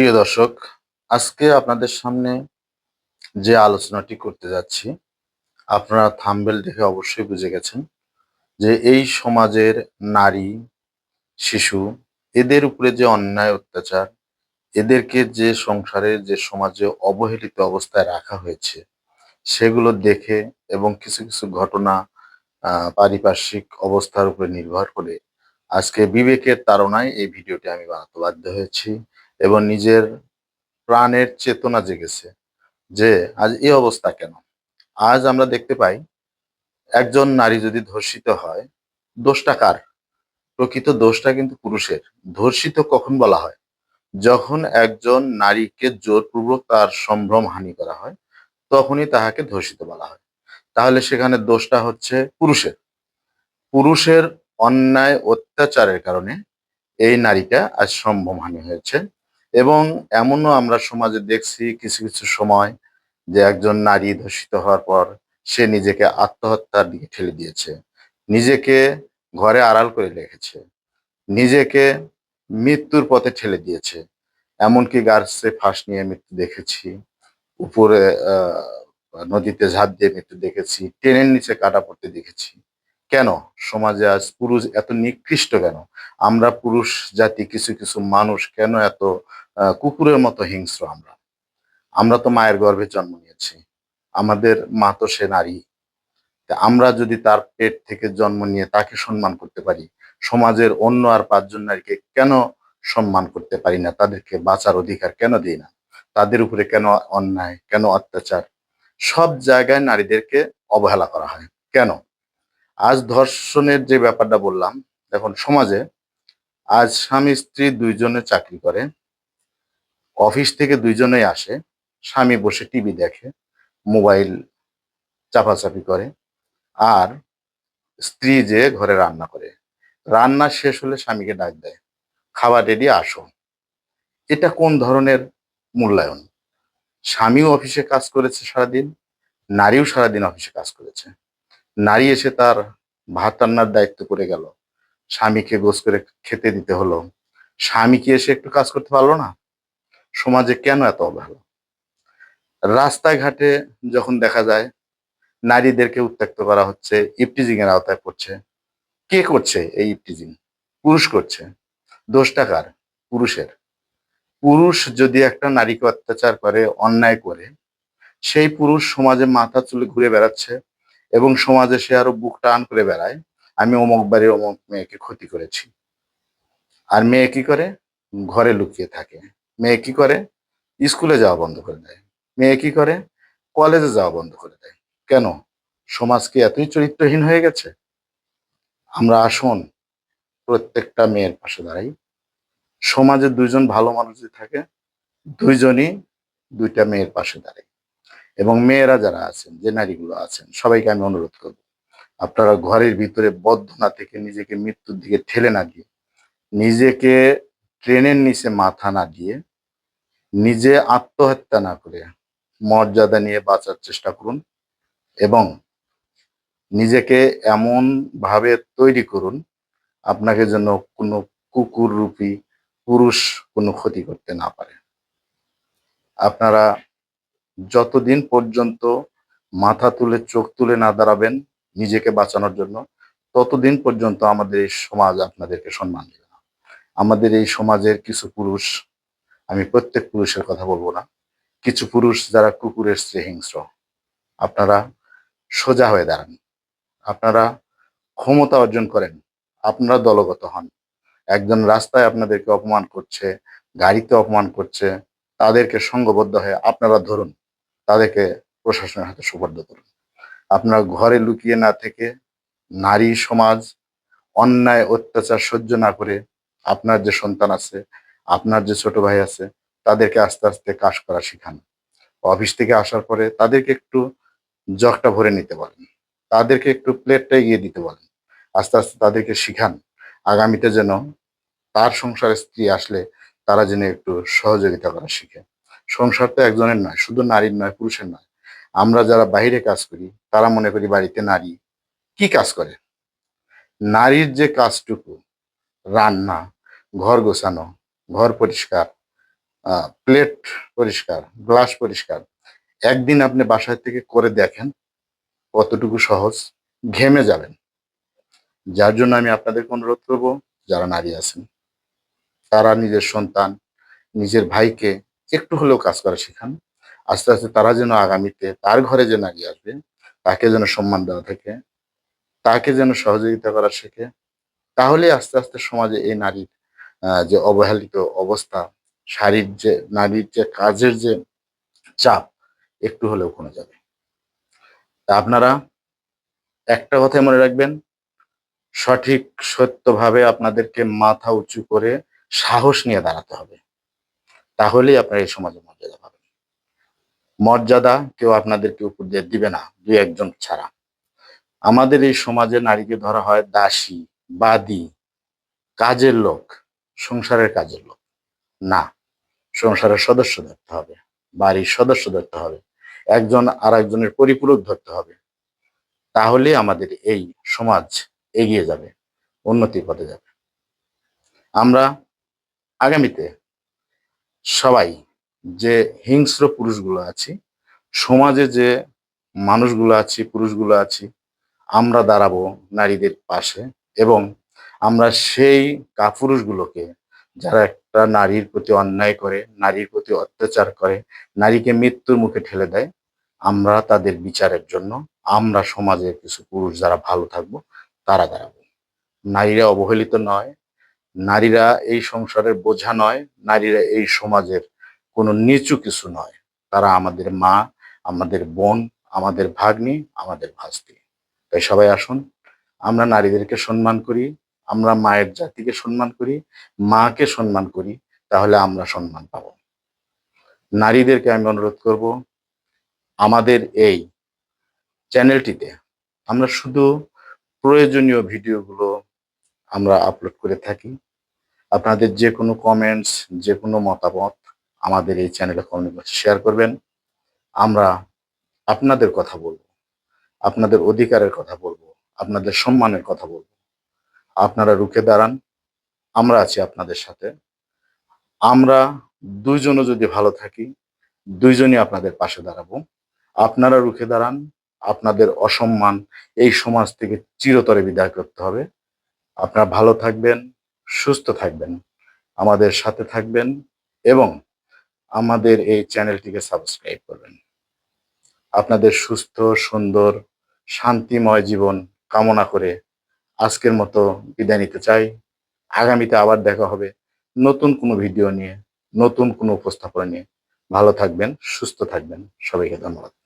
প্রিয় দর্শক, আজকে আপনাদের সামনে যে আলোচনাটি করতে যাচ্ছি, আপনারা থাম্বেল দেখে অবশ্যই বুঝে গেছেন যে এই সমাজের নারী, শিশু, এদের উপরে যে অন্যায় অত্যাচার, এদেরকে যে সংসারে, যে সমাজে অবহেলিত অবস্থায় রাখা হয়েছে, সেগুলো দেখে এবং কিছু কিছু ঘটনা পারিপার্শ্বিক অবস্থার উপরে নির্ভর করে আজকে বিবেকের তাড়নায় এই ভিডিওটি আমি বানাতে বাধ্য হয়েছি। এবং নিজের প্রাণের চেতনা জেগেছে যে আজ এই অবস্থা কেন? আজ আমরা দেখতে পাই একজন নারী যদি ধর্ষিত হয়, দোষটা কার? প্রকৃত দোষটা কিন্তু পুরুষের। ধর্ষিত কখন বলা হয়? যখন একজন নারীকে জোরপূর্বক তার সম্ভ্রম হানি করা হয়, তখনই তাহাকে ধর্ষিত বলা হয়। তাহলে সেখানে দোষটা হচ্ছে পুরুষের। পুরুষের অন্যায় অত্যাচারের কারণে এই নারীটা আজ সম্ভ্রম হানি হয়েছে। এবং এমনও আমরা সমাজে দেখছি কিছু কিছু সময় যে একজন নারী ধর্ষিত হওয়ার পর সে নিজেকে আত্মহত্যার দিকে ঠেলে দিয়েছে। নিজেকে ঘরে আড়াল করে রেখেছে। নিজেকে মৃত্যুর পথে ঠেলে দিয়েছে। এমনকি গার্সে ফাঁস নিয়ে মৃত্যু দেখেছি। উপরে নদীতে ঝাঁপ দিয়ে মৃত্যু দেখেছি। ট্রেনের নিচে কাটা পড়তে দেখেছি। কেন? সমাজে আজ পুরুষ এত নিকৃষ্ট কেন? আমরা পুরুষ জাতি, কিছু কিছু মানুষ কেন এত কুকুরের মতো হিংস্র আমরা? আমরা তো মায়ের গর্ভে জন্ম নিয়েছি। আমাদের মা তো সে নারী। আমরা যদি তার পেট থেকে জন্ম নিয়ে তাকে সম্মান করতে পারি, সমাজের অন্য আর পাঁচজন নারীকে কেন সম্মান করতে পারি না? তাদেরকে বাঁচার অধিকার কেন দিই না? তাদের উপরে কেন অন্যায়, কেন অত্যাচার? সব জায়গায় নারীদেরকে অবহেলা করা হয়। কেন? আজ ধর্ষণের যে ব্যাপারটা বললাম, দেখুন, সমাজে আজ স্বামী, স্ত্রী দুইজনে চাকরি করে, অফিস থেকে দুইজনেই আসে, স্বামী বসে টিভি দেখে, মোবাইল চাপাচাপি করে, আর স্ত্রী যে ঘরে রান্না করে। রান্না শেষ হলে স্বামীকে ডাক দেয়, খাবার রেডি আসো। এটা কোন ধরনের মূল্যায়ন? স্বামীও অফিসে কাজ করেছে সারাদিন, নারীও সারাদিন অফিসে কাজ করেছে। নারী এসে তার ভাত রান্নার দায়িত্ব করে গেল। স্বামীকে গোস করে খেতে দিতে হলো। স্বামী কি এসে একটু কাজ করতে পারল না? সমাজে কেন এত অবহেলা? রাস্তায় ঘাটে যখন দেখা যায়, নারীদেরকে উত্ত্যক্ত করা হচ্ছে ইপটিজিং এর আওতায় পড়ছে। কে করছে এই ইপটিজিং? পুরুষ করছে। দোষটা কার? পুরুষের। পুরুষ যদি একটা নারীকে অত্যাচার করে, অন্যায় করে, সেই পুরুষ সমাজে মাথা চুলে ঘুরে বেড়াচ্ছে। এবং সমাজে সে আরও বুক টান করে বেড়ায়। আমি অমুক বাড়ির অমুক মেয়েকে ক্ষতি করেছি। আর মেয়ে কি করে? ঘরে লুকিয়ে থাকে। মেয়ে কি করে? স্কুলে যাওয়া বন্ধ করে দেয়। মেয়ে কি করে? কলেজে যাওয়া বন্ধ করে দেয়। কেন? সমাজ কি এতই চরিত্রহীন হয়ে গেছে? আমরা আসুন, প্রত্যেকটা মেয়ের পাশে দাঁড়াই। সমাজে দুইজন ভালো মানুষ থাকে, দুইজনই দুইটা মেয়ের পাশে দাঁড়াই এবং মেয়েরা যারা আছেন, যে নারীগুলো আছেন, সবাইকে আমি অনুরোধ করব, আপনারা ঘরের ভিতরে বদ্ধ না থেকে নিজেকে মৃত্যুর দিকে ঠেলে না দিয়ে নিজেকে ট্রেনের নিচে মাথা না দিয়ে, নিজে আত্মহত্যা না করে মর্যাদা নিয়ে বাঁচার চেষ্টা করুন এবং নিজেকে এমন ভাবে তৈরি করুন, আপনাকে যেন কোনো কুকুর রূপী পুরুষ কোনো ক্ষতি করতে না পারে। আপনারা যতদিন পর্যন্ত মাথা তুলে, চোখ তুলে না দাঁড়াবেন নিজেকে বাঁচানোর জন্য, ততদিন পর্যন্ত আমাদের এই সমাজ আপনাদেরকে সম্মান দেবে না। আমাদের এই সমাজের কিছু পুরুষ, আমি প্রত্যেক পুরুষের কথা বলব না, কিছু পুরুষ যারা কুকুরের চেয়ে হিংস্র, আপনারা সোজা হয়ে দাঁড়ান। আপনারা ক্ষমতা অর্জন করেন, আপনারা দলগত হন। একজন রাস্তায় আপনাদেরকে অপমান করছে, গাড়িতে অপমান করছে, তাদেরকে সঙ্গবদ্ধ হয়ে আপনারা ধরুন তাদেরকে প্রশাসনের হাতে সুপর্দ করুন। আপনার ঘরে লুকিয়ে না থেকে নারী সমাজ, অন্যায়, অত্যাচার সহ্য না করে আপনার যে সন্তান আছে, আপনার যে ছোট ভাই আছে, তাদেরকে আস্তে আস্তে কাজ করা শিখান। অফিস থেকে আসার পরে তাদেরকে একটু জগটা ভরে নিতে বলেন। তাদেরকে একটু প্লেটটা এগিয়ে দিতে বলেন। আস্তে আস্তে তাদেরকে শিখান। আগামীতে যেন তার সংসারে স্ত্রী আসলে তারা যেন একটু সহযোগিতা করা শিখে। সংসার তো একজনের নয়, শুধু নারীর নয়, পুরুষের নয়। আমরা যারা বাইরে কাজ করি, তারা মনে করি বাড়িতে নারী। কি কাজ করে? নারীর যে কাজটুকু, রান্না, ঘর গোছানো, ঘর পরিষ্কার প্লেট পরিষ্কার, গ্লাস পরিষ্কার, একদিন আপনি বাসায় থেকে করে দেখেন, কতটুকু সহজ, ঘেমে যাবেন। যার জন্য আমি আপনাদেরকে অনুরোধ করব, যারা নারী আছেন, তারা নিজের সন্তান, নিজের ভাইকে একটু হলেও কাজ করা শেখান আস্তে আস্তে তারা যেন আগামীতে তার ঘরে যে নারী আসবে, তাকে যেন সম্মান দেওয়া থাকে, তাকে যেন সহযোগিতা করা শেখে, তাহলে আস্তে আস্তে সমাজে এই নারীর যে অবহেলিত অবস্থা, শারীর যে, নারীর যে কাজের যে চাপ, একটু হলেও কমে যাবে। আপনারা একটা কথাই মনে রাখবেন, সঠিক সত্যভাবে আপনাদেরকে মাথা উঁচু করে সাহস নিয়ে দাঁড়াতে হবে। তাহলেই আপনার এই সমাজে মর্যাদা পাবেন। মর্যাদা কেউ আপনাদেরকে উপর দিয়ে দিবে না, দুই একজন ছাড়া। আমাদের এই সমাজে নারীকে ধরা হয় দাসী, বাদী, কাজের লোক, সংসারের কাজের লোক। না, সংসারের সদস্য ধরতে হবে, বাড়ির সদস্য ধরতে হবে, একজন আর একজনের পরিপূরক ধরতে হবে। তাহলে আমাদের এই সমাজ এগিয়ে যাবে, উন্নতির পথে যাবে। আমরা আগামীতে সবাই যে হিংস্র পুরুষগুলো আছি, সমাজে যে মানুষগুলো আছি, পুরুষগুলো আছি, আমরা দাঁড়াবো নারীদের পাশে এবং আমরা সেই কাপুরুষগুলোকে যারা একটা নারীর প্রতি অন্যায় করে, নারীর প্রতি অত্যাচার করে, নারীকে মৃত্যুর মুখে ঠেলে দেয়, আমরা তাদের বিচারের জন্য, আমরা সমাজের কিছু পুরুষ যারা ভালো থাকব, তারা দাঁড়াবো। নারীরা অবহেলিত নয় নারীরা এই সংসারের বোঝা নয়, নারীরা এই সমাজের কোনো নিচু কিছু নয়। তারা আমাদের মা, আমাদের বোন, আমাদের ভাগ্নি, আমাদের ভাস্তি। তাই সবাই আসুন, আমরা নারীদেরকে সম্মান করি, আমরা মায়ের জাতিকে সম্মান করি, মাকে সম্মান করি, তাহলে আমরা সম্মান পাব। নারীদেরকে আমি অনুরোধ করব, আমাদের এই চ্যানেলটিতে আমরা শুধু প্রয়োজনীয় ভিডিওগুলো আমরা আপলোড করে থাকি। আপনাদের যে কোনো কমেন্টস যে কোনো মতামত আমাদের এই চ্যানেলে বক্সে শেয়ার করবেন। আমরা আপনাদের কথা বলব। আপনাদের অধিকারের কথা বলব। আপনাদের সম্মানের কথা বলব। আপনারা রুখে দাঁড়ান। আমরা আছি আপনাদের সাথে। আমরা দুইজনও যদি ভালো থাকি, দুইজনই আপনাদের পাশে দাঁড়াবো। আপনারা রুখে দাঁড়ান। আপনাদের অসম্মান এই সমাজ থেকে চিরতরে বিদায় করতে হবে। আপনারা ভালো থাকবেন, সুস্থ থাকবেন, আমাদের সাথে থাকবেন এবং আমাদের এই চ্যানেলটিকে সাবস্ক্রাইব করবেন। আপনাদের সুস্থ, সুন্দর, শান্তিময় জীবন কামনা করে আজকের মতো বিদায় নিতে চাই। আগামীতে আবার দেখা হবে নতুন কোনো ভিডিও নিয়ে, নতুন কোনো উপস্থাপনা নিয়ে। ভালো থাকবেন, সুস্থ থাকবেন। সবাইকে ধন্যবাদ।